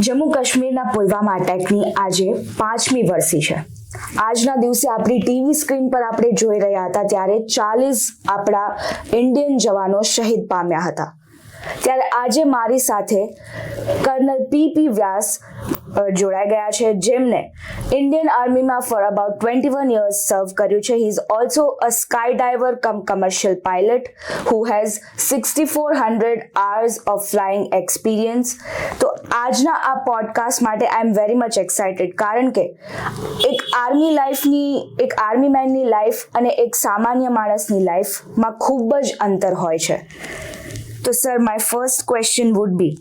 જમ્મુ કાશ્મીરના પુલવામા અટેકની આજે પાંચમી વર્ષી છે. આજના દિવસે આપણી ટીવી સ્ક્રીન પર આપણે જોઈ રહ્યા હતા ત્યારે ચાલીસ આપણા ઇન્ડિયન જવાનો શહીદ પામ્યા હતા. ત્યારે આજે મારી સાથે કર્નલ પી પી વ્યાસ જોડાઈ ગયા છે, જેમને Indian આર્મીમાં for about twenty one years serve કર્યું છે. He is also a sky diver cum commercial pilot who has sixty four hundred hours of flying experience તો આજના આ પોડકાસ્ટ માટે I am very much excited કારણ કે એક army લાઈફની એક આર્મી મેનની લાઈફ અને એક સામાન્ય માણસની લાઈફમાં ખૂબ જ અંતર હોય છે. તો sir my first question would be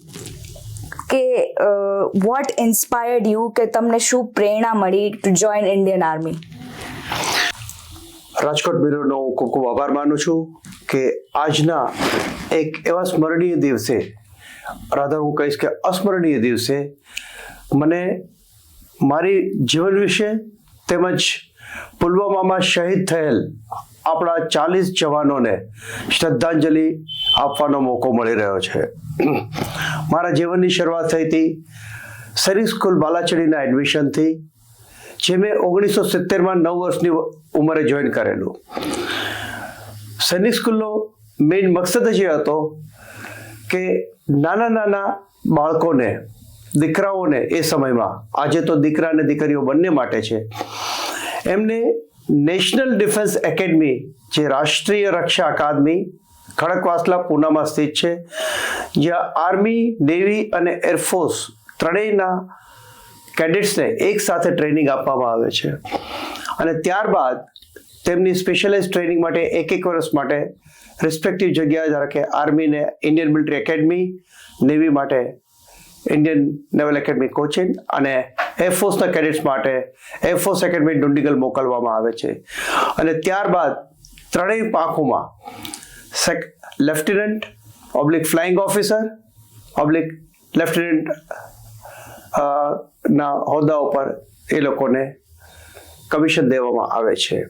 કે વોટ ઇન્સ્પાયર્ડ યુ કે તમને શું પ્રેરણા મળી to join Indian army Rajkot બ્યુરોનો ખૂબ ખૂબ આભાર માનું છું કે આજના એક એવા સ્મરણીય દિવસે રાધર હું કહીશ કે અસ્મરણીય દિવસે, મને મારી જીવન વિશે તેમજ પુલવામામાં શહીદ થયેલ આપણા ચાલીસ જવાનોને શ્રદ્ધાંજલિ આપવાનો મોકો મળી રહ્યો છે. મારા જીવનની શરૂઆત થઈ હતી સરી સ્કૂલ બાલાચડીના એડમિશનથી, જે મેં ઓગણીસો સિત્તેરમાં નવ વર્ષની ઉંમરે જોઈન કરેલું. સૈનિક સ્કૂલનો મેઇન મકસદ જ એ હતો કે નાના નાના બાળકોને, દીકરાઓને એ સમયમાં, આજે તો દીકરા અને દીકરીઓ બંને માટે છે, એમને નેશનલ ડિફેન્સ એકેડમી, જે રાષ્ટ્રીય રક્ષા અકાદમી ખડકવાસલા પૂનામાં સ્થિત છે. જ્યાં આર્મી, નેવી અને એરફોર્સ ત્રણેયના કેડેટ્સને એક સાથે ટ્રેનિંગ આપવામાં આવે છે. અને ત્યારબાદ તેમની સ્પેશિયલાઇઝ ટ્રેનિંગ માટે એક એક વર્ષ માટે રિસ્પેક્ટિવ જગ્યા ધારો કે આર્મીને ઇન્ડિયન મિલિટરી એકેડમી નેવી માટે ઇન્ડિયન નેવલ એકેડમી કોચિન અને એરફોર્સના કેડેટ્સ માટે એરફોર્સ એકેડમી ડુંડીગલ મોકલવામાં આવે છે. અને ત્યારબાદ ત્રણેય પાંખોમાં sec lieutenant oblique flying officer oblique lieutenant ના હોદ્દા ઉપર એ લોકોને કમિશન દેવામાં આવે છે.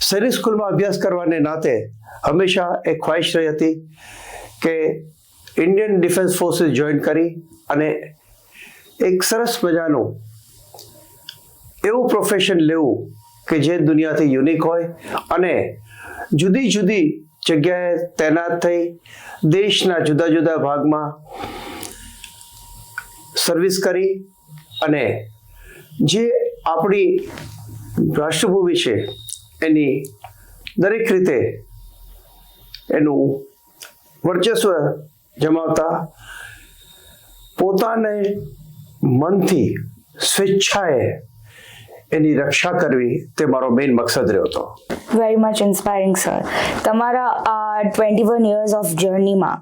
સૈનિક સ્કૂલમાં અભ્યાસ કરવાને નાતે હંમેશા એક ખ્વાહિશ રહી હતી કે ઇન્ડિયન ડિફેન્સ ફોર્સીસ જોઈન કરી અને એક સરસ મજાનું એવું પ્રોફેશન લેવું કે જે દુનિયાથી યુનિક હોય અને જુદી જુદી જગ્યાએ તૈનાત થઈ દેશના જુદા જુદા ભાગમાં સર્વિસ કરી અને જે આપણી રાષ્ટ્રભૂમિ છે એની દરેક રીતે એનું વર્ચસ્વ જમાવતા પોતાને મનથી સ્વેચ્છાએ એની રક્ષા કરવી તે મારો મેઇન મકસદ રહ્યો હતો. વેરી મચ ઇન્સ્પાયરિંગ સર તમારા, આ ટ્વેન્ટી વન યર્સ ઓફ જર્નીમાં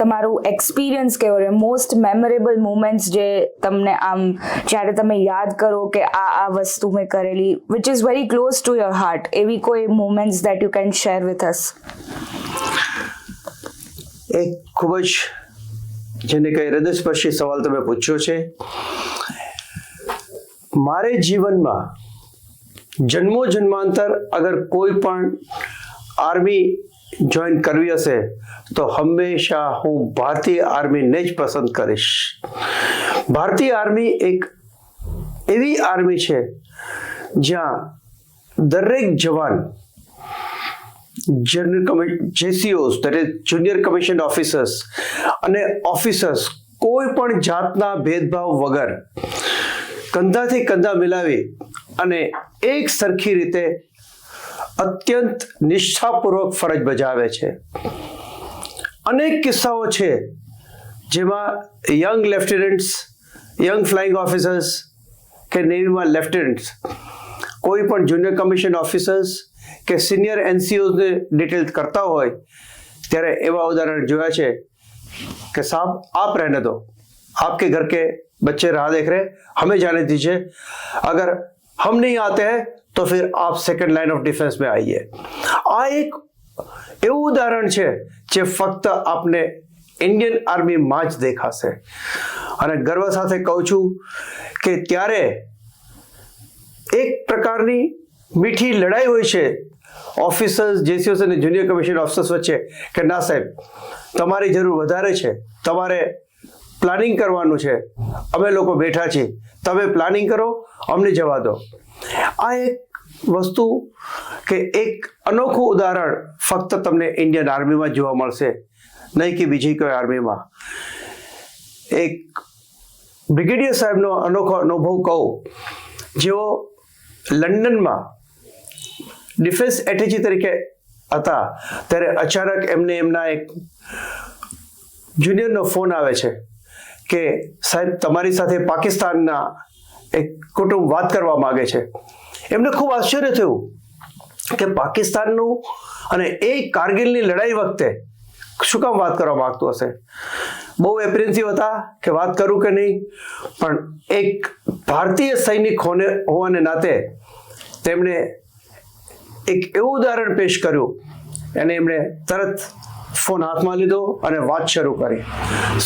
તમારું એક્સપિરિયન્સ કેવો રહે મોસ્ટ મેમોરેબલ મુમેન્ટ્સ જે તમને આમ, જ્યારે તમે યાદ કરો કે આ આ વસ્તુ મેં કરેલી which is very close to your heart એવી કોઈ moments that you can share with us એક ખૂબ જ, જેને કઈ હૃદયસ્પર્શી સવાલ તમે પૂછ્યો છે. મારે જીવનમાં જન્મો જન્માંતર અગર કોઈ પણ આર્મી જોઈન કરવી હશે, તો હંમેશા હું ભારતીય આર્મીને જ પસંદ કરીશ. ભારતીય આર્મી એક એવી આર્મી છે, જ્યાં દરેક જવાન, જનરલ કમિ જેસીઓસ ઇઝ જુનિયર કમિશન ઓફિસર્સ અને ઓફિસર્સ કોઈ પણ જાતના ભેદભાવ વગર કંધાથી કંધા મિલાવી અને એક સરખી રીતે અત્યંત નિષ્ઠાપૂર્વક ફરજ બજાવે છે. અનેક કિસ્સાઓ છે જેમાં young lieutenants young flying officers કે નેવીમાં લેફ્ટનન્ટ્સ કોઈ પણ જુનિયર કમિશન ઓફિસર્સ કે સિનિયર એનસીઓને ડિટેલ કરતા હોય, ત્યારે એવા ઉદાહરણ જોયા છે કે સાહબ આપ રહેને દો. આપકે ઘર કે બચ્ચે રાહ દેખ રહે, હમે જાને દીજે. અગર हम नहीं आते हैं तो फिर आप सेकंड लाइन ऑफ डिफेंस में आइए આ એક એવું ઉદાહરણ છે જે ફક્ત આપને ઇન્ડિયન આર્મીમાં જ દેખાશે અને ગર્વ સાથે કહું છું કે ત્યારે એક પ્રકારની મીઠી લડાઈ હોય છે ઓફિસર્સ જેસીઓસ અને જુનિયર કમિશન ઓફિસર્સ વચ્ચે કે ના સાહેબ તમારી જરૂર વધારે છે તમારે પ્લાનિંગ કરવાનું છે અમે લોકો બેઠા છીએ તમે પ્લાનિંગ કરો અમને જવા દો. આ એક વસ્તુ કે એક અનોખું ઉદાહરણ ફક્ત તમને ઇન્ડિયન આર્મીમાં જોવા મળશે, નહીં કે બીજી કોઈ આર્મીમાં એક બ્રિગેડિયર સાહેબનો અનોખો અનુભવ કહું. જેઓ લંડનમાં ડિફેન્સ એટેચી તરીકે હતા, ત્યારે અચાનક એમને એમના એક જુનિયરનો ફોન આવે છે કે સાહેબ, તમારી સાથે પાકિસ્તાનના એક કુટુંબ વાત કરવા માગે છે. એમને ખૂબ આશ્ચર્ય થયું કે પાકિસ્તાનનું અને એ કારગિલની લડાઈ વખતે શું કામ વાત કરવા માંગતું હશે? બહુ એપ્રિન્સિવ હતા કે વાત કરું કે નહીં, પણ એક ભારતીય સૈનિક હોને, હોવાને નાતે તેમણે એક એવું ઉદાહરણ પેશ કર્યું. અને એમણે તરત ફોન હાથમાં લીધો અને વાત શરૂ કરી.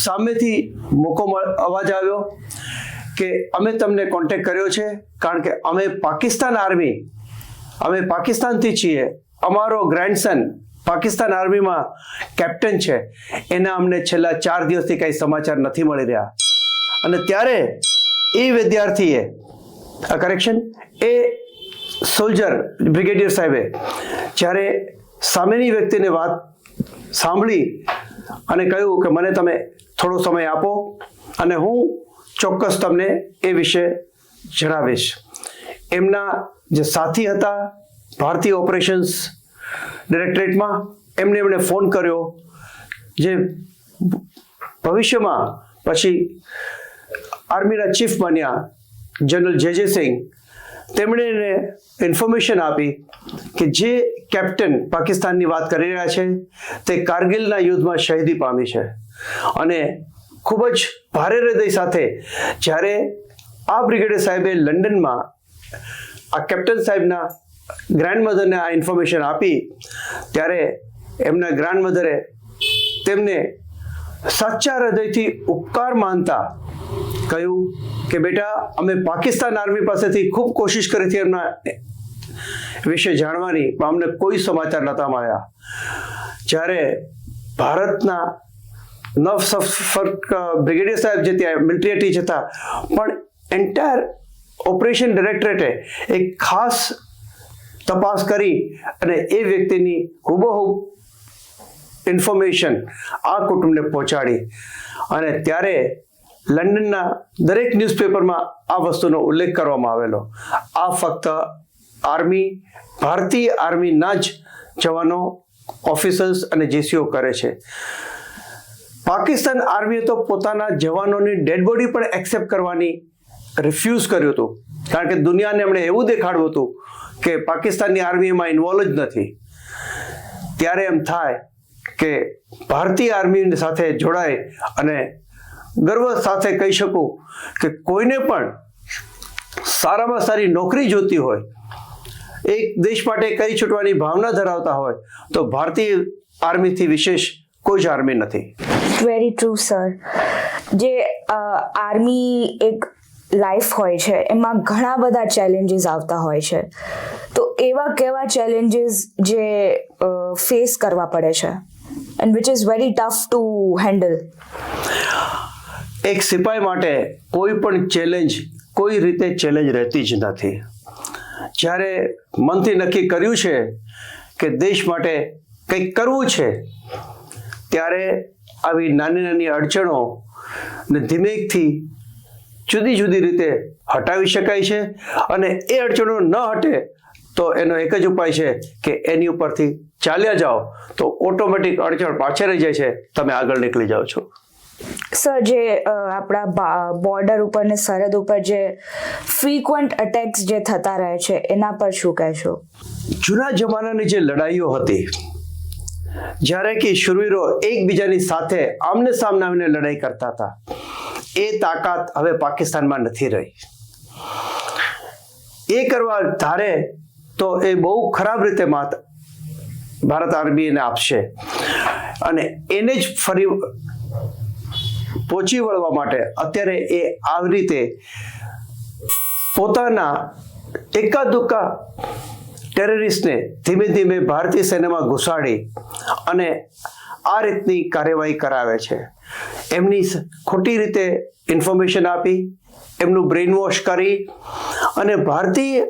સામેથી મોકો અવાજ આવ્યો. કે અમે તમને કોન્ટેક્ટ કર્યો છે, કારણ કે અમે પાકિસ્તાન આર્મી અમે પાકિસ્તાનથી છીએ. અમારો ગ્રેન્ડસન પાકિસ્તાન આર્મીમાં કેપ્ટન છે. એના અમને છેલ્લા ચાર દિવસથી કંઈ સમાચાર નથી મળી રહ્યા. અને ત્યારે એ વિદ્યાર્થીએ, આ કરેક્શન એ સોલ્જર બ્રિગેડિયર સાહેબે, જ્યારે સામેની વ્યક્તિને વાત સાંભળી અને કહ્યું કે મને તમે થોડો સમય આપો અને હું ચોક્કસ તમને એ વિશે જણાવીશ. એમના જે સાથી હતા, ભારતીય ઓપરેશન્સ ડિરેક્ટરેટમાં એમને એમણે ફોન કર્યો. જે ભવિષ્યમાં પછી આર્મીના ચીફ બન્યા જનરલ જે જે સિંહ તેમણે એને ઇન્ફોર્મેશન આપી કે જે કેપ્ટન પાકિસ્તાનની વાત કરી રહ્યા છે, તે કારગિલના યુદ્ધમાં શહીદી પામી છે. અને ખૂબ જ ભારે હૃદય સાથે જ્યારે આ બ્રિગેડિયર સાહેબે લંડનમાં આ કેપ્ટન સાહેબના ગ્રાન્ડમધરને આ ઇન્ફોર્મેશન આપી, ત્યારે એમના ગ્રાન્ડમધરે તેમને સાચા હૃદયથી ઉપકાર માનતા કહ્યું કે બેટા, અમે પાકિસ્તાન આર્મી પાસેથી ખૂબ કોશિશ કરી હતી એમના વિશે જાણવાની, પણ અમને કોઈ સમાચાર નહોતા મળ્યા. જ્યારે ભારતના નવ સફર્ક બ્રિગેડિયર સાહેબ જે ત્યાં મિલિટરી હતા. પણ એન્ટાયર ઓપરેશન ડિરેક્ટરેટે એક ખાસ તપાસ કરી અને એ વ્યક્તિની હુબહુ ઇન્ફોર્મેશન આ કુટુંબને પહોંચાડી. અને ત્યારે લંડનના દરેક ન્યૂઝપેપરમાં આ વસ્તુનો ઉલ્લેખ કરવામાં આવેલો. આ ફક્ત આર્મી ભારતીય આર્મીના જ જવાનો ઓફિસર્સ અને જેસીઓ કરે છે. પાકિસ્તાન આર્મીએ તો પોતાના જવાનોની ડેડ બોડી પણ એક્સેપ્ટ કરવાની રિફ્યુઝ કર્યું હતું. કારણ કે દુનિયાને એમણે એવું દેખાડવું હતું કે પાકિસ્તાનની આર્મી એમાં ઇન્વોલ્વ જ નથી. ત્યારે એમ થાય કે ભારતીય આર્મી સાથે જોડાય અને ગર્વ સાથે કહી શકું કે કોઈને પણ સારામાં સારી નોકરી જોતી હોય, એક દેશ માટે કઈ છૂટવાની ભાવના ધરાવતા હોય, તો ભારતીય આર્મીથી વિશેષ કોઈ જ આર્મી નથી. Very true, sir. જે આર્મી એક લાઈફ હોય છે, એમાં ઘણા બધા ચેલેન્જીસ આવતા હોય છે. તો એવા કેવા ચેલેન્જીસ જે ફેસ કરવા પડે છે? And which is very tough to handle એક સિપાઈ માટે કોઈ પણ ચેલેન્જ, કોઈ રીતે ચેલેન્જ રહેતી જ નથી. જ્યારે મનથી નક્કી કર્યું છે કે દેશ માટે કંઈક કરવું છે, ત્યારે આવી નાની નાની અડચણો ને ધીમેકથી જુદી જુદી રીતે હટાવી શકાય છે અને એ અડચણો ન હટે તો એનો એક જ ઉપાય છે કે એની ઉપરથી ચાલ્યા જાઓ તો ઓટોમેટિક અડચણ પાછળ રહી જાય છે. તમે આગળ નીકળી જાઓ છો. સર જે આપણા બોર્ડર ઉપર ને સરહદ ઉપર જે ફ્રીક્વન્ટ અટેક્સ જે થતા રહે છે એના પર શું કહેશો? જૂના જમાનાની જે લડાઈઓ હતી જ્યારે કે શુરવીરો એકબીજાની સાથે આમને સામને આવીને લડાઈ કરતા હતા. એ તાકાત હવે પાકિસ્તાનમાં નથી રહી. એ કરવા ધારે તો એ બહુ ખરાબ રીતે માત ભારત આર્મી એને આપશે. અને એને જ ફરી પહોંચી વળવા માટે અત્યારે એ આવી રીતે પોતાના એકાદુકા ટેરરિસ્ટને ધીમે ધીમે ભારતીય સેનામાં ઘુસાડી અને આ રીતની કાર્યવાહી કરાવે છે. એમની ખોટી રીતે ઇન્ફોર્મેશન આપી, એમનું બ્રેઇન વોશ કરી અને ભારતીય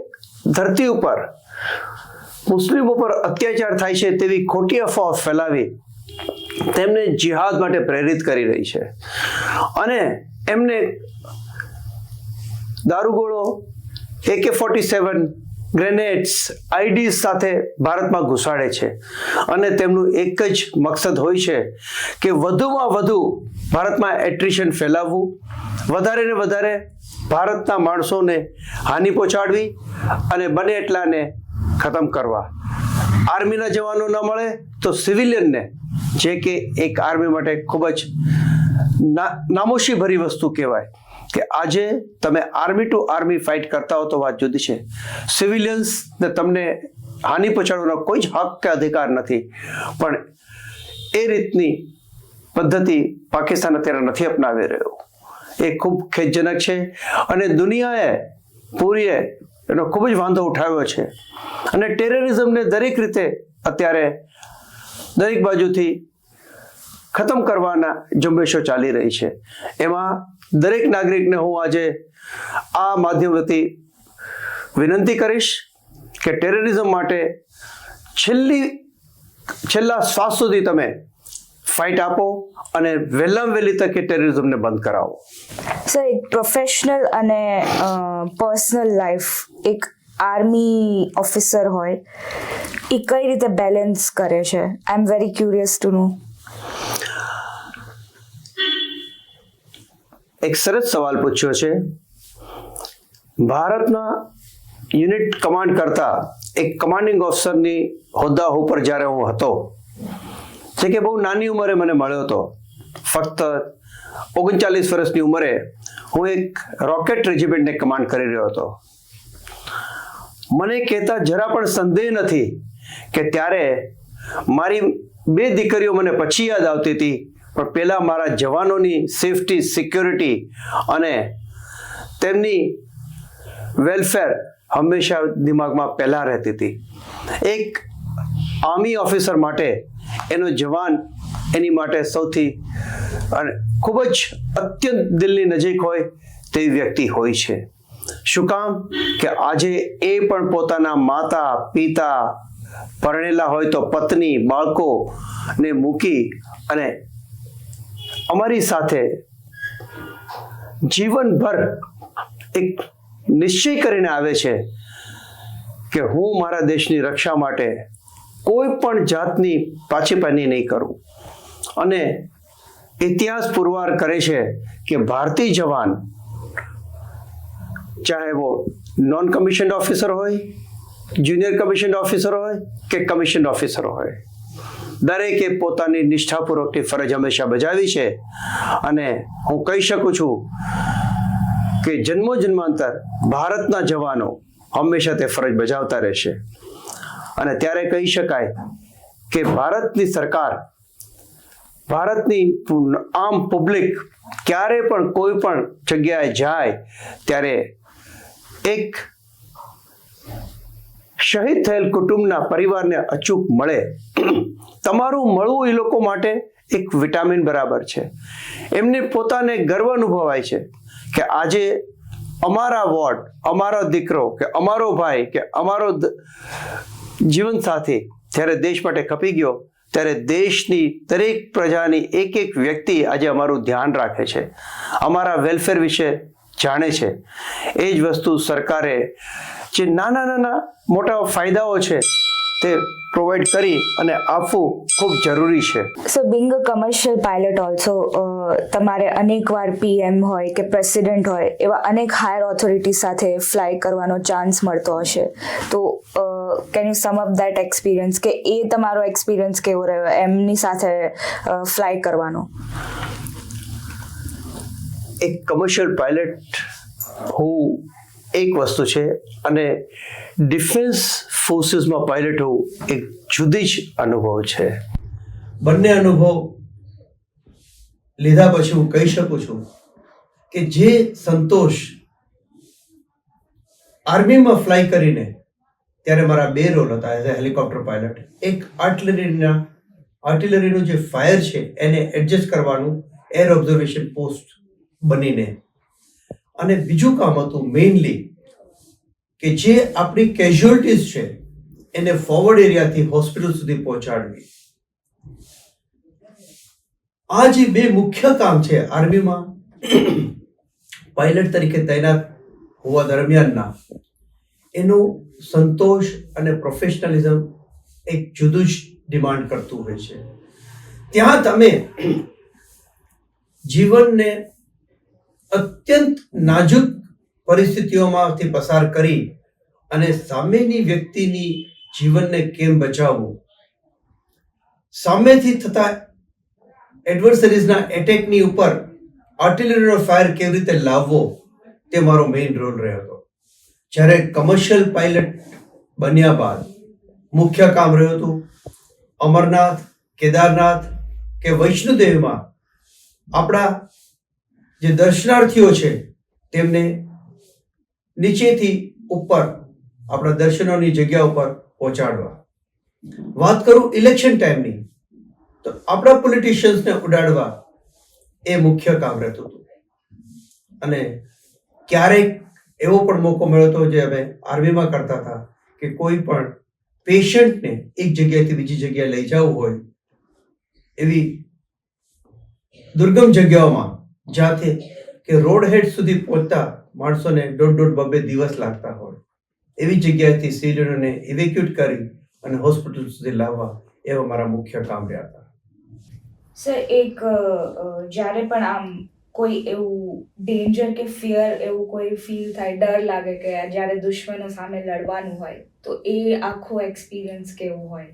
ધરતી ઉપર મુસ્લિમો પર અત્યાચાર થાય છે તેવી ખોટી અફવાઓ ફેલાવી તેમને જિહાદ માટે પ્રેરિત કરી રહી છે. અને એમને દારૂગોળો એકે ફોર્ટી સેવન ગ્રેનેડ્સ આઈડીઝ સાથે ભારતમાં ઘુસાડે છે. અને તેમનું એક જ મકસદ હોય છે કે વધુમાં વધુ ભારતમાં એટ્રિશન ફેલાવવું. વધારે ને વધારે ભારતના માણસોને હાનિ પહોંચાડવી અને બને એટલાને ખતમ કરવા. આર્મીના જવાનો ન મળે તો સિવિલિયનને, જે કે એક આર્મી માટે ખૂબ જ નામોશી ભરી વસ્તુ કહેવાય. કે આજે તમે આર્મી ટુ આર્મી ફાઇટ કરતા હો તો વાત જુદી છે. સિવિલિયન્સને તમને હાનિ પહોંચાડવાનો કોઈ જ હક કે અધિકાર નથી. પણ એ રીતની પદ્ધતિ પાકિસ્તાન અત્યારે નથી અપનાવી રહ્યું. એ ખૂબ ખેદજનક છે અને દુનિયાએ પૂરીએ એનો ખૂબ જ વાંધો ઉઠાવ્યો છે. અને ટેરરિઝમને દરેક રીતે અત્યારે દરેક બાજુથી ખતમ કરવાના ઝુંબેશો ચાલી રહી છે. એમાં દરેક નાગરિકને હું આજે આ માધ્યમથી વિનંતી કરીશ કે ટેરરિઝમ માટે છેલ્લી, છેલ્લા શ્વાસ સુધી તમે ફાઇટ આપો અને વહેલામાં વહેલી તકે ટેરરિઝમને બંધ કરાવો. સર, એક પ્રોફેશનલ અને પર્સનલ લાઈફ એક આર્મી ઓફિસર હોય, એ કઈ રીતે બેલેન્સ કરે છે? I am very curious to know એક સરસ સવાલ પૂછ્યો છે. ભારતના યુનિટ કમાન્ડ કરતા એક કમાન્ડિંગ ઓફિસરની હોદ્દા ઉપર જ્યારે હું હતો, જે કે બહુ નાની ઉંમરે મને મળ્યો હતો, ફક્ત ઓગણચાલીસ વર્ષની ઉંમરે હું એક રોકેટ રેજિમેન્ટને કમાન્ડ કરી રહ્યો હતો. મને કહેતા જરા પણ સંદેહ નથી કે ત્યારે મારી બે દીકરીઓ મને પછી યાદ આવતી હતી પણ પહેલાં મારા જવાનોની સેફટી સિક્યોરિટી અને તેમની વેલફેર હંમેશા દિમાગમાં પહેલાં રહેતી હતી. એક આર્મી ઓફિસર માટે એનો જવાન એની માટે સૌથી અને ખૂબ જ અત્યંત દિલની નજીક હોય તેવી વ્યક્તિ હોય છે. શું કામ? કે આજે એ પણ પોતાના માતા, પિતા પરણેલા હોય તો પત્ની બાળકો ને મૂકી અને અમારી સાથે જીવનભર એક નિશ્ચય કરીને આવે છે કે હું મારા દેશની રક્ષા માટે કોઈ પણ જાતની પાછી પાની નહીં કરું. અને ઇતિહાસ પુરવાર કરે છે કે ભારતીય જવાન, ચાહે વો નોન કમિશન્ડ ઓફિસર હોય જુનિયર કમિશન્ડ ઓફિસર હોય કે કમિશન્ડ ઓફિસર હોય દરેકે પોતાની નિષ્ઠાપૂર્વકની ફરજ હંમેશા બજાવી છે. અને હું કહી શકું છું કે જન્મો જન્માંતર ભારતના જવાનો હંમેશા તે ફરજ બજાવતા રહેશે. અને ત્યારે કહી શકાય કે ભારતની સરકાર, ભારતની આમ પબ્લિક ક્યારે પણ કોઈ પણ જગ્યાએ જાય, ત્યારે એક શહીદ થયેલ કુટુંબના પરિવારને અચૂક મળે. તમારું મળવું એ લોકો માટે એક વિટામિન બરાબર છે. એમને પોતાને ગર્વ અનુભવાય છે કે આજે અમારા વોર્ડ, અમારો દીકરો કે અમારો ભાઈ કે અમારો જીવનસાથી જ્યારે દેશ માટે ખપી ગયો ત્યારે દેશની દરેક પ્રજાની એક એક વ્યક્તિ આજે અમારું ધ્યાન રાખે છે. અમારા વેલફેર વિશે જાણે છે. એ જ વસ્તુ સરકારે જે નાના નાના મોટા ફાયદાઓ છે તે પ્રોવાઈડ કરી અને આપવું ખૂબ જરૂરી છે. So being a commercial pilot also તમારે અનેકવાર પીએમ હોય કે પ્રેસિડેન્ટ હોય એવા અનેક હાયર ઓથોરિટી સાથે ફ્લાય કરવાનો ચાન્સ મળતો હશે. તો can you sum up that experience કે એ તમારો એક્સપિરિયન્સ કેવો રહ્યો? એમની સાથે ફ્લાય કરવાનો. એક કમર્શિયલ પાયલટ હોવું એક વસ્તુ છે અને ડિફેન્સ ફોર્સીસમાં પાયલટ હોવું એક જુદી જ અનુભવ છે. બંને અનુભવ લીધા પછી હું કહી શકું છું કે જે સંતોષ આર્મીમાં ફ્લાય કરીને ત્યારે મારા બે રોલ હતા એઝ અ હેલિકોપ્ટર પાયલટ. એક આર્ટિલરીના, આર્ટિલરીનું જે ફાયર છે એને એડજસ્ટ કરવાનું એર ઓબ્ઝર્વેશન પોસ્ટ બનીને અને બીજું કામ હતું મેઇનલી કે જે આપણી કેઝ્યુઅલિટીઝ છે, એને ફોરવર્ડ એરિયાથી હોસ્પિટલ સુધી પહોંચાડવી. આ જે બે મુખ્ય કામ છે આર્મીમાં પાયલટ તરીકે તૈનાત હોવા દરમિયાનના, એનો સંતોષ અને પ્રોફેશનલિઝમ એક જુદું જ ડિમાન્ડ કરતું હોય છે. ત્યાં તમે જીવનને અત્યંત નાજુક પરિસ્થિતિઓમાંથી પસાર કરી અને સામેની વ્યક્તિની જીવનને કેમ બચાવવું? સામેથી થતા એડવર્સરીઝના એટેકની ઉપર આર્ટિલરીનો ફાયર કેવી રીતે લાવવો તે મારો મેઇન રોલ રહ્યો હતો. જ્યારે કમર્શિયલ પાયલટ બન્યા બાદ મુખ્ય કામ રહ્યું હતું અમરનાથ, કેદારનાથ કે વૈષ્ણોદેવીમાં આપણા જે દર્શનાર્થીઓ છે, તેમને નીચેથી ઉપર, આપણા દર્શનોની જગ્યા ઉપર પહોંચાડવા. વાત કરું ઇલેક્શન ટાઈમની તો આપણા પોલિટિશિયન્સને ઉડાડવા એ મુખ્ય કામ રહેતું હતું. અને ક્યારેક એવો પણ મોકો મળ્યો હતો જે અમે આર્મીમાં કરતા હતા, કે કોઈ પણ પેશન્ટને એક જગ્યાએથી બીજી જગ્યાએ લઈ જવું હોય, એવી દુર્ગમ જગ્યાઓમાં જ્યાંથી કે રોડ હેડ સુધી પહોંચતા માણસોને દોઢ દોઢ બબે દિવસ લાગતા હોય. એવી જગ્યાએથી સિલિન્ડરને ઇવેક્યુટ કરી અને હોસ્પિટલ સુધી લાવવા એવા મારા મુખ્ય કામ રહ્યા હતા. સર એક જ્યારે પણ આમ કોઈ એવું ડેન્જર કે ફિયર એવું કોઈ ફીલ થાય ડર લાગે કે જ્યારે દુશ્મનો સામે લડવાનું હોય તો એ આખો એક્સપિરિયન્સ કેવો હોય?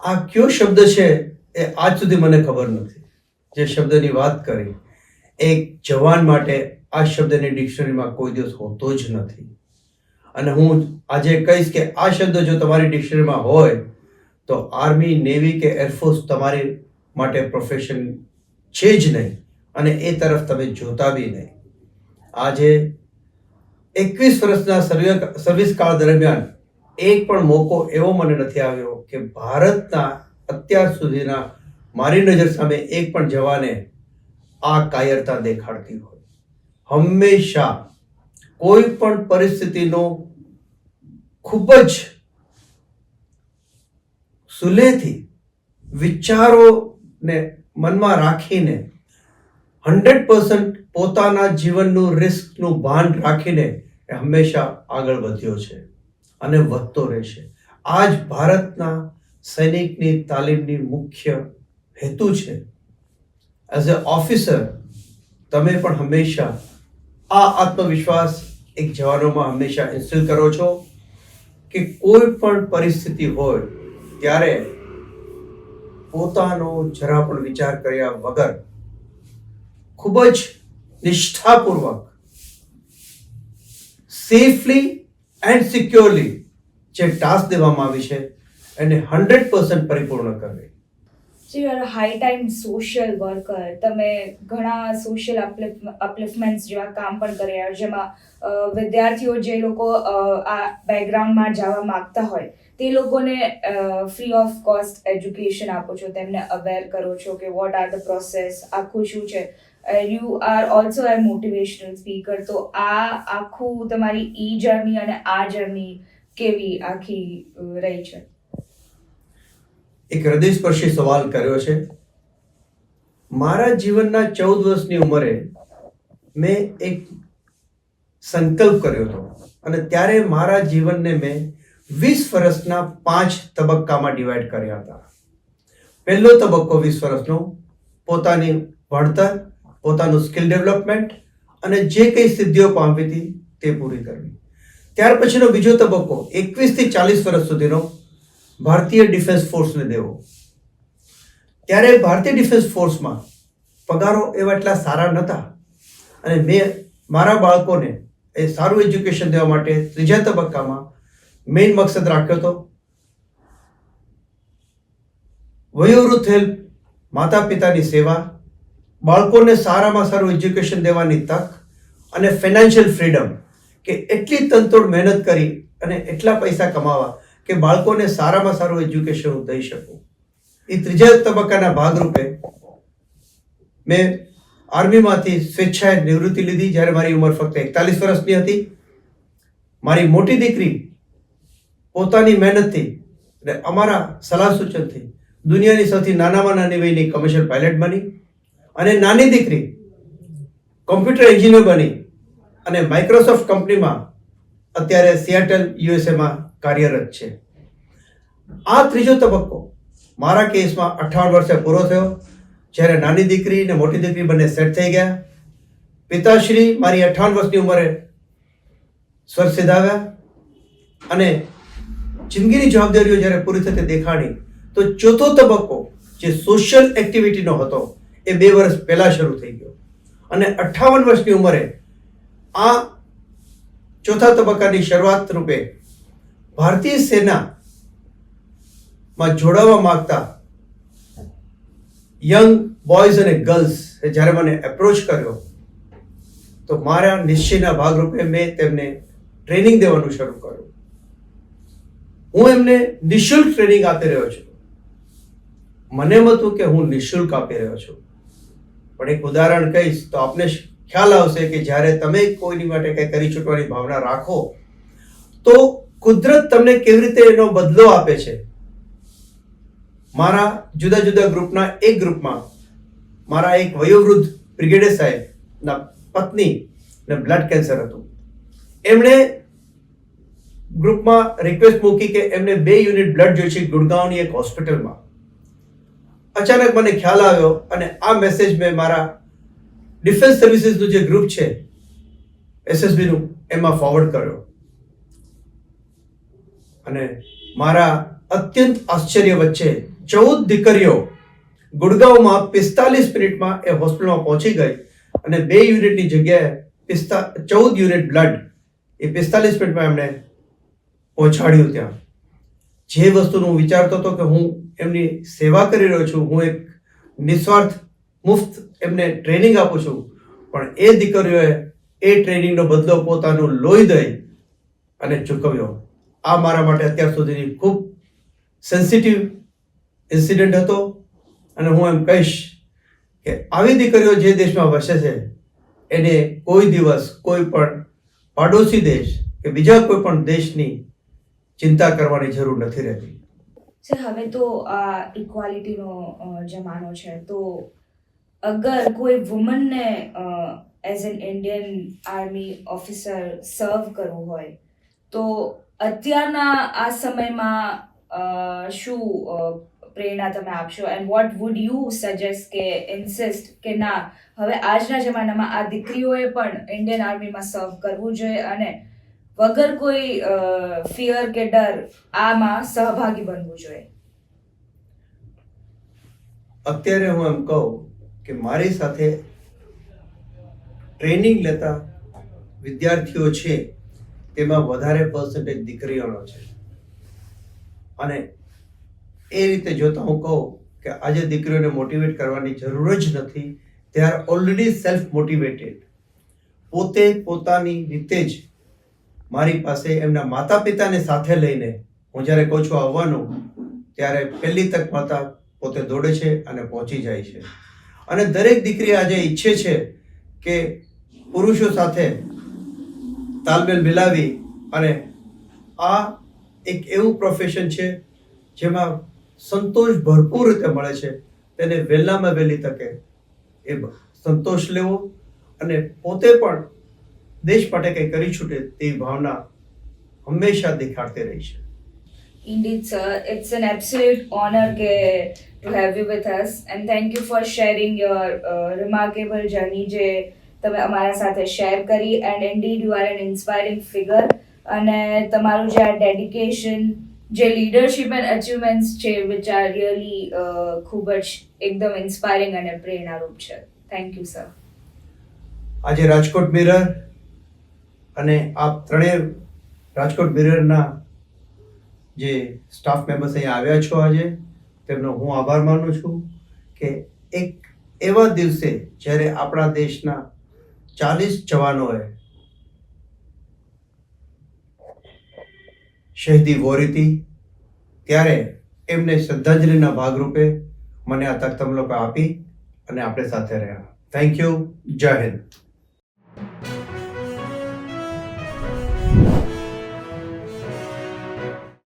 આ કયો શબ્દ છે એ આજ સુધી મને ખબર નથી. જે શબ્દની વાત કરી એક જવાન માટે આ શબ્દની ડિક્શનરીમાં કોઈ દિવસ હોતો જ નથી. અને હું આજે કહીશ કે આ શબ્દ જો તમારી ડિક્શનરીમાં હોય, તો આર્મી, નેવી કે એરફોર્સ તમારી માટે પ્રોફેશન છે જ નહીં અને એ તરફ તમે જોતા બી નહીં. આજે એકવીસ વર્ષના સર્વે સર્વિસ કાળ દરમિયાન એક પણ મોકો એવો મને નથી આવ્યો કે ભારતના અત્યાર સુધીના મારી નજર સામે એક પણ જવાને આ કાયરતા દેખાડતી હોય. હંમેશા કોઈ પણ પરિસ્થિતિનો ખૂબ જ સુલેથી વિચારોને મનમાં રાખીને હંડ્રેડ પર્સન્ટ પોતાના જીવનનું રિસ્કનું ભાન રાખીને એ હંમેશા આગળ વધ્યો છે અને વધતો રહેશે. આ જ ભારતના સૈનિકની તાલીમની મુખ્ય હેતુ છે. એઝ અ ઓફિસર તમે પણ હંમેશા આ આત્મવિશ્વાસ એક જવાનોમાં હંમેશા ઇન્સ્ટિલ કરો છો કે કોઈ પણ પરિસ્થિતિ હોય ત્યારે પોતાનો જરા પણ વિચાર કર્યા વગર ખૂબ જ નિષ્ઠાપૂર્વક સેફલી એન્ડ સિક્યોરલી જે ટાસ્ક દેવામાં આવી છે, એને હંડ્રેડ પર્સન્ટ પરિપૂર્ણ કરવી. You are high time social worker તમે ઘણા સોશિયલ અપલિફમેન્ટ્સ જેવા કામ પણ કર્યા જેમાં વિદ્યાર્થીઓ જે લોકો આ બેકગ્રાઉન્ડમાં જવા માગતા હોય, તે લોકોને ફ્રી ઓફ કોસ્ટ એજ્યુકેશન આપો છો, તેમને અવેર કરો છો કે વોટ આર ધ પ્રોસેસ આખું શું છે. You are also a motivational speaker તો આ આખું તમારી ઈ જર્ની અને આ જર્ની કેવી આખી રહી છે? એક હૃદયસ્પર્શી સવાલ કર્યો છે. મારા જીવનના ચૌદ વર્ષની ઉંમરે મેં એક સંકલ્પ કર્યો હતો અને ત્યારે મારા જીવનને મેં વીસ વર્ષના પાંચ તબક્કામાં ડિવાઈડ કર્યા હતા. પહેલો તબક્કો વીસ વર્ષનો, પોતાની ભણતર, પોતાનું સ્કિલ ડેવલપમેન્ટ અને જે કંઈ સિદ્ધિઓ પામી હતી તે પૂરી કરવી. ત્યાર પછીનો બીજો તબક્કો એકવીસથી ચાલીસ વર્ષ સુધીનો ભારતીય ડિફેન્સ ફોર્સને દેવો. ત્યારે ભારતીય ડિફેન્સ ફોર્સમાં પગારો એવા એટલા સારા નહોતા. અને મેં મારા બાળકોને એ સારું એજ્યુકેશન દેવા માટે ત્રીજા તબક્કામાં મેઇન મકસદ રાખ્યો હતો. વયોવૃદ્ધ થયેલ માતા પિતાની સેવા, બાળકોને સારામાં સારું એજ્યુકેશન દેવાની તક અને ફાઇનાન્શિયલ ફ્રીડમ કે એટલી તંતોડ મહેનત કરી અને એટલા પૈસા કમાવા કે બાળકોને સારામાં સારું એજ્યુકેશન હું દઈ શકું. એ ત્રીજા તબક્કાના ભાગરૂપે મેં આર્મીમાંથી સ્વેચ્છાએ નિવૃત્તિ લીધી જ્યારે મારી ઉંમર ફક્ત એકતાલીસ વર્ષની હતી. મારી મોટી દીકરી પોતાની મહેનતથી અને અમારા સલાહ સૂચનથી દુનિયાની સૌથી નાનામાં નાની વયની કમર્શિયલ પાયલટ બની અને નાની દીકરી કોમ્પ્યુટર એન્જિનિયર બની અને માઇક્રોસોફ્ટ કંપનીમાં અત્યારે સિયાટલ યુએસએમાં કાર્યરત છે. આ ત્રીજો તબક્કો મારા કેસમાં અઠાવન વર્ષે પૂરો થયો, જ્યારે નાની દીકરી અને મોટી દીકરી બંને સેટ થઈ ગયા. પિતાશ્રી મારી અઠાવન વર્ષની ઉંમરે સ્વર સિધાવ્યા અને જિંદગીની જવાબદારીઓ જ્યારે પૂરી થતી દેખાણી તો ચોથો તબક્કો જે સોશિયલ એક્ટિવિટીનો હતો, એ બે વર્ષ પહેલાં શરૂ થઈ ગયો. અને અઠ્ઠાવન વર્ષની ઉંમરે આ ચોથા તબક્કાની શરૂઆત રૂપે ભારતીય સેનામાં જોડાવા માગતા યંગ બોયઝ અને ગર્લ્સ જ્યારે મને એપ્રોચ કર્યો, તો મારા નિશ્ચયના ભાગરૂપે મેં તેમને ટ્રેનિંગ દેવાનું શરૂ કર્યું. હું એમને નિઃશુલ્ક ટ્રેનિંગ આપી રહ્યો છું. મને એમ હતું કે હું નિઃશુલ્ક આપી રહ્યો છું. પણ એક ઉદાહરણ કહીશ, તો આપને ખ્યાલ આવશે કે જ્યારે તમે કોઈની માટે કંઈ કરી છૂટવાની ભાવના રાખો, તો કુદરત તમને કેવી રીતે એનો બદલો આપે છે? મારા જુદા જુદા ગ્રુપના એક ગ્રુપમાં મારા એક વયોવૃદ્ધ બ્રિગેડિયર સાહેબના પત્ની ને બ્લડ કેન્સર હતું. એમણે ગ્રુપમાં રિક્વેસ્ટ મૂકી કે એમને બે યુનિટ બ્લડ જોઈશે ગુડગાંવની એક હોસ્પિટલમાં. અચાનક મને ખ્યાલ આવ્યો અને આ મેસેજ મેં મારા ડિફેન્સ સર્વિસીસનું જે ગ્રુપ છે, એસએસબીનું, એમાં ફોરવર્ડ કર્યો. અને મારા અત્યંત આશ્ચર્ય વચ્ચે ચૌદ દીકરીઓ ગુડગાંવમાં પિસ્તાલીસ મિનિટમાં એ હોસ્પિટલમાં પહોંચી ગઈ અને બે યુનિટની જગ્યાએ પિસ્તા, ચૌદ યુનિટ બ્લડ એ પિસ્તાલીસ મિનિટમાં એમણે પહોંચાડ્યું ત્યાં. જે વસ્તુનું હું વિચારતો હતો કે હું એમની સેવા કરી રહ્યો છું, હું એક નિસ્વાર્થ મુફ્ત એમને ટ્રેનિંગ આપું છું, પણ એ દીકરીઓએ એ ટ્રેનિંગનો બદલો પોતાનું લોહી દઈ અને ચૂકવ્યો. આ મારા માટે અત્યાર સુધીની ખૂબ સેન્સિટિવ ઇન્સિડન્ટ હતો. અને હું એમ કહીશ કે આવી દીકરીઓ જે દેશમાં વસે છે, એને કોઈ દિવસ કોઈ પણ પાડોશી દેશ કે બીજા કોઈ પણ દેશની ચિંતા કરવાની જરૂર નથી રહેતી. સર, હવે તો આ ઇક્વાલિટીનો જમાનો છે. તો અગર કોઈ વુમનને as an Indian army officer serve કરવું હોય તો અત્યારના આ સમયમાં શું પ્રેરણા તમે આપશો? And what would you suggest કે ઇન્સિસ્ટ કે ના, હવે આજના જમાનામાં આ દીકરીઓએ પણ ઇન્ડિયન આર્મીમાં સર્વ કરવું જોઈએ અને વગર કોઈ ફિયર કે ડર આમાં સહભાગી બનવું જોઈએ. અત્યારે હું એમ કહું કે મારી સાથે ટ્રેનિંગ લેતા વિદ્યાર્થીઓ છે તેમાં વધારે પર્સન્ટેજ દીકરીઓનો છે. અને એ રીતે જોતા હું કહું કે આજે દીકરીઓને મોટિવેટ કરવાની જરૂર જ નથી. They are already self motivated પોતે પોતાની રીતે જ મારી પાસે એમના માતા પિતાને સાથે લઈને હું જ્યારે કહું છું આવવાનું, ત્યારે પહેલી તક માતા પોતે દોડે છે અને પહોંચી જાય છે. અને દરેક દીકરી આજે ઈચ્છે છે કે પુરુષો સાથે તાલમેલ મિલાવી અને આ એક એવું પ્રોફેશન છે જેમાં સંતોષ ભરપૂર રીતે મળે છે તેને વહેલામાં વહેલી તકે એ સંતોષ લેવો અને પોતે પણ દેશ માટે કંઈ કરી છૂટે તેવી ભાવના હંમેશા દેખાડતી રહી છે sir. It's an absolute honor ke, to have you with us. And thank you for sharing your uh, remarkable journey જે તમે અમારા સાથે શેર કરી and indeed you are an inspiring figure અને તમારું જે આ ડેડિકેશન જે લીડરશિપ એન્ડ અચીવમેન્ટ્સ છે વિચ આર રિયલી ખૂબ જ એકદમ ઇન્સ્પાયરિંગ અને પ્રેરણારૂપ છે. થેન્ક યુ સર આજે રાજકોટ મિરર અને આપ ત્રણેય રાજકોટ મિરરના જે સ્ટાફ મેમ્બર્સ અહીંયા આવ્યા છો આજે, તેમનો હું આભાર માનું છું કે એક એવા દિવસે જ્યારે આપણા દેશના ચાલીસ જવાનોએ શહીદી વોરીતી ત્યારે એમને શ્રદ્ધાંજલિના ભાગરૂપે મને આ તક તમ લોકો આપી અને આપણે સાથે રહ્યા થેન્ક યુ જય હિન્દ